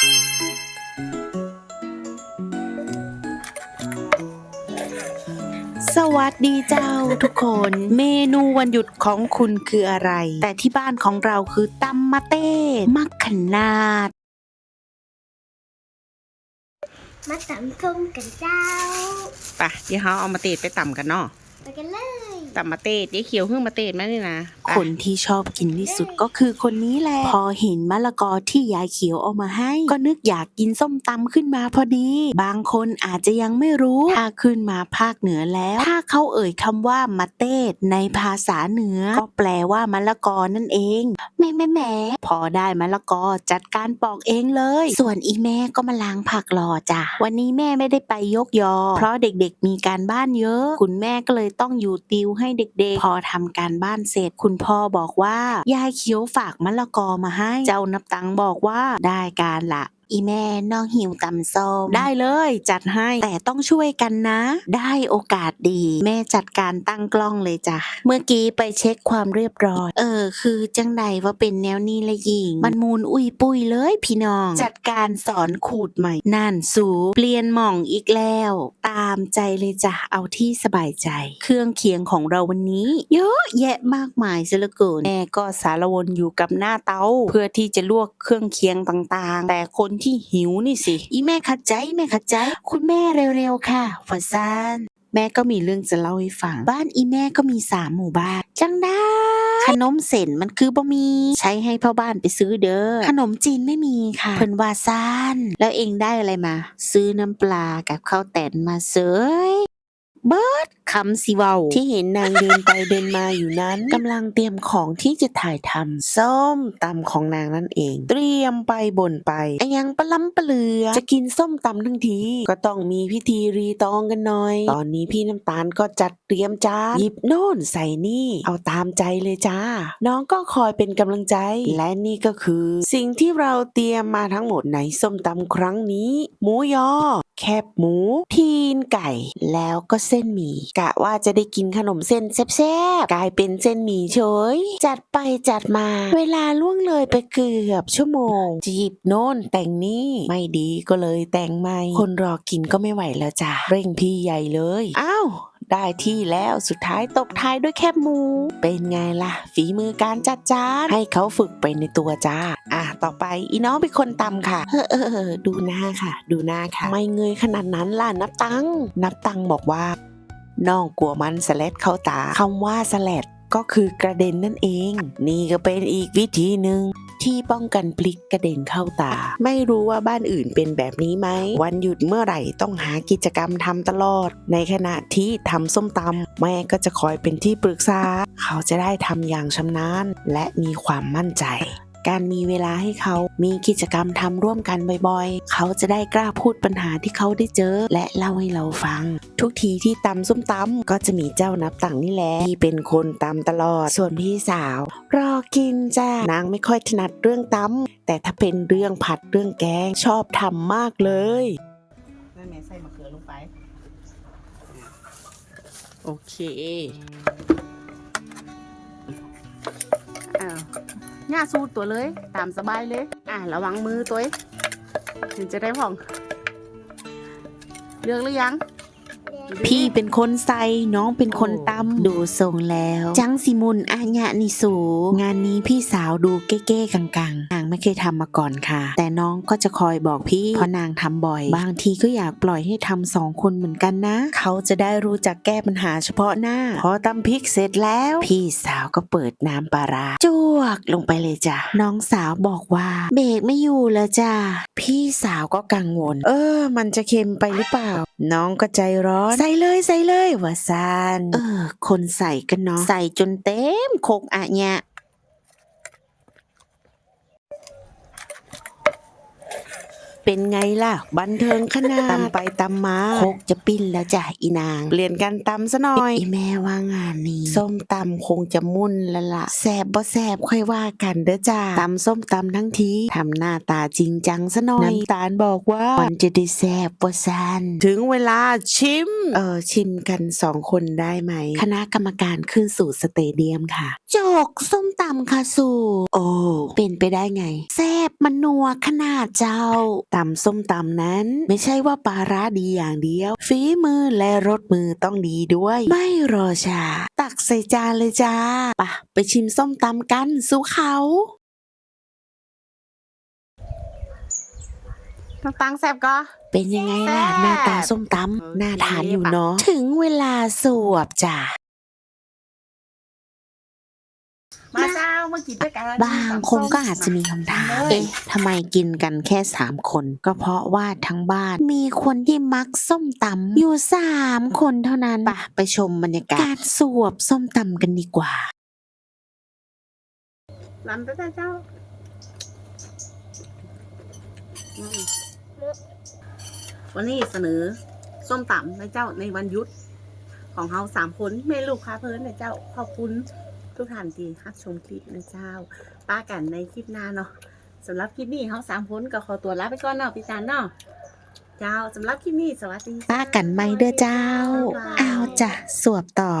สวัสดีเจ้าทุกคน เมนูวันหยุดของคุณคืออะไร แต่ที่บ้านของเราคือตำมะเต้มักขนาด มาตำส้มกันเจ้า ไปะเดี๋ยวเขาเอามาเตดไปต่ำกันเนาะไปกันเลยต่ำมาเตดเดี๋ยวเขียวเพิ่งมาเตดมานี่นะไป คนที่ชอบกินที่สุดก็คือคนนี้แหละ พอเห็นมะละกอที่ยายเขียวเอามาให้ ก็นึกอยากกินส้มตำขึ้นมาพอดี บางคนอาจจะยังไม่รู้ถ้าขึ้นมาภาคเหนือแล้ว ถ้าเขาเอ่ยคำว่ามะเต้ดในภาษาเหนือ ก็แปลว่ามะละกอนั่นเองแม่แม่แม่พอได้มะละกอจัดการปอกเองเลย ส่วนอีแม่ก็มาล้างผักรอจ้ะวันนี้แม่ไม่ได้ไปยกยอ เพราะเด็กๆมีการบ้านเยอะ คุณแม่ก็เลยต้องอยู่ติวให้เด็กๆ พอทำการบ้านเสร็จคุณพ่อบอกว่า ยายเขียวฝากมะละกอมาให้ เจ้านับตังบอกว่าได้การละ อีแม่น้องหิวตำส้มได้เลยจัดให้แต่ต้องช่วยกันนะ ได้โอกาสดี แม่จัดการตั้งกล้องเลยจ้ะเมื่อกี้ไปเช็คความเรียบร้อย เออ คือจังใดว่าเป็นแนวนี้ละยิง มันมูลอุยปุยเลยพี่น้อง จัดการสอนขูดใหม่ นั่นสูเปลี่ยนหม่องอีกแล้ว ตามใจเลยจ้ะเอาที่สบายใจ เครื่องเคียงของเราวันนี้ เยอะแยะมากมายเสียเหลือเกินแม่ก็สารวนอยู่กับหน้าเตาเพื่อที่จะลวกเครื่องเคียงต่างๆ แต่คนที่หิวนี่สิ อีแม่ขัดใจแม่ขัดใจ คุณแม่เร็วๆค่ะฟาซานแม่ก็มีเรื่องจะเล่าให้ฟัง บ้านอีแม่ก็มีสามหมู่บ้าน จังได้ขนมเส้นมันคือบ่มีใช้ให้พ่อบ้านไปซื้อเด้อขนมจีนไม่มีค่ะ เพิ่นว่าซ่านแล้วเองได้อะไรมา ซื้อน้ำปลากับข้าวแตนมาเสย เบิดคำสิเว้าที่เห็นนางเดินไปเดินมาอยู่นั้นกำลังเตรียมของที่จะถ่ายทำส้มตำของนางนั่นเอง เตรียมไปบ่นไปไอ้ยังปะล้ำปะเลือ จะกินส้มตำทั้งที ก็ต้องมีพิธีรีตองกันหน่อย ตอนนี้พี่น้ำตาลก็จัดเตรียมจานหยิบโน่นใส่นี่ เอาตามใจเลยจ้า น้องก็คอยเป็นกำลังใจ และนี่ก็คือ สิ่งที่เราเตรียมมาทั้งหมดในส้มตำครั้งนี้ หมูยอ แคบหมู ทีนไก่ แล้วก็เส้นหมี่กะว่าจะได้กินขนมเส้นแซ่บๆกลายเป็นเส้นหมี่เฉยจัดไปจัดมา เวลาล่วงเลยไปเกือบชั่วโมง จีบโน่นแต่งนี่ไม่ดีก็เลยแต่งใหม่ คนรอกินก็ไม่ไหวแล้วจ้ะเร่งพี่ใหญ่เลยอ้าว ได้ที่แล้วสุดท้ายตบท้ายด้วยแคบหมู เป็นไงล่ะ ฝีมือการจัดจานให้เขาฝึกไปในตัวจ้า อะต่อไปอีน้องเป็นคนตำค่ะเออเออเออดูหน้าค่ะ ดูหน้าค่ะ ไม่เงยขนาดนั้นล่ะนับตังนับตังบอกว่าน้องกลัวมันสแลดเข้าตาคำว่าสแลดก็คือกระเด็นนั่นเอง นี่ก็เป็นอีกวิธีหนึ่ง ที่ป้องกันพลิกกระเด็นเข้าตา ไม่รู้ว่าบ้านอื่นเป็นแบบนี้ไหม วันหยุดเมื่อไหร่ต้องหากิจกรรมทำตลอด ในขณะที่ทำส้มตำแม่ก็จะคอยเป็นที่ปรึกษา เขาจะได้ทำอย่างชำนาญและมีความมั่นใจ การมีเวลาให้เขา มีกิจกรรมทำร่วมกันบ่อยๆ เขาจะได้กล้าพูดปัญหาที่เขาได้เจอ และเล่าให้เราฟัง ทุกทีที่ตำส้มตำก็จะมีเจ้านับตังนี่แหละที่เป็นคนตำตลอด ส่วนพี่สาว รอกินจ้านางไม่ค่อยถนัดเรื่องตำแต่ถ้าเป็นเรื่องผัดเรื่องแกงชอบทำมากเลยนั่นแม่ใส่มะเขือลงไป โอเค อ้าว ย่าสูดตัวเลย ตามสบายเลย อะระวังมือตัวถึงจะได้ผ่อง เลือกหรือยัง พี่เป็นคนใส่น้องเป็นคนตำดูทรงแล้ว จังสิมุนอาญะนิสู งานนี้พี่สาวดูเก้ๆกังๆนางไม่เคยทำมาก่อนค่ะ แต่น้องก็จะคอยบอกพี่เพราะนางทำบ่อย บางทีก็อยากปล่อยให้ทำสองคนเหมือนกันนะ เขาจะได้รู้จักแก้ปัญหาเฉพาะหน้า พอตำพริกเสร็จแล้ว พี่สาวก็เปิดน้ำปลาร้าจวกลงไปเลยจ้ะน้องสาวบอกว่าเบรกไม่อยู่แล้วจ้ะพี่สาวก็กังวล เออ มันจะเค็มไปหรือเปล่า น้องก็ใจร้อนใส่เลยใส่เลยว่าซานเออ คนใส่กันเนาะใส่จนเต็มโคกอะเนี่ย เป็นไงล่ะ บันเทิงขนาดตำไปตำมาโคกจะปิ้นแล้วจ้ะอีนางเปลี่ยนกันตำซะหน่อย อีแม่ว่างานนี้ ส้มตำคงจะมุ่นแล้วล่ะแซบบ่แซบค่อยว่ากันเด้อจ้าตำส้มตำทั้งทีทำหน้าตาจริงจังซะหน่อยน้ำตาลบอกว่ามันจะได้แซบบ่ซันถึงเวลาชิม เออชิมกันสองคนได้ไหม คณะกรรมการขึ้นสู่สเตเดียมค่ะจกส้มตำค่ะสูโอ้ เป็นไปได้ไง แซบมันนัวขนาดเจ้าตำส้มตำนั้น ไม่ใช่ว่าปลาร้าดีอย่างเดียว ฝีมือและรสมือต้องดีด้วย ไม่รอช้าตักใส่จานเลยจ้าปะไปชิมส้มตำกันสู้เขาน้ำตังแซบก็ เป็นยังไงล่ะแซ่บหน้าตาส้มตโอเคำน่าทานอยู่เนาะถึงเวลาสวบจ้ะ มาเจ้ามากินด้วยกันบางคนก็อาจจะมีคำถาม เอ๊ะทำไมกินกันแค่สามคน ก็เพราะว่าทั้งบ้านมีคนที่มักส้มตำอยู่สามคนเท่านั้นปะไปชมบรรยากาศการสวบส้มตำกันดีกว่าลำไปจ้าเจ้าอืมวันนี้เสนอส้มตำนะเจ้าในวันหยุดของเฮาสามคนแม่ลูกค้าเพิ่นนะเจ้าขอบคุณ ทุกท่านที่รับชมคลิปนะเจ้าป้ากันในคลิปหน้าเนาะสำหรับคลิปนี้เฮาสามคนก็ขอตัวลาไปก่อนเนาะพี่จันเนาะเจ้าสำหรับคลิปนี้สวัสดีจ้ป้ากันไม่เด้อเจ้าบ๊ายบายเอาจ้ะสวบต่อ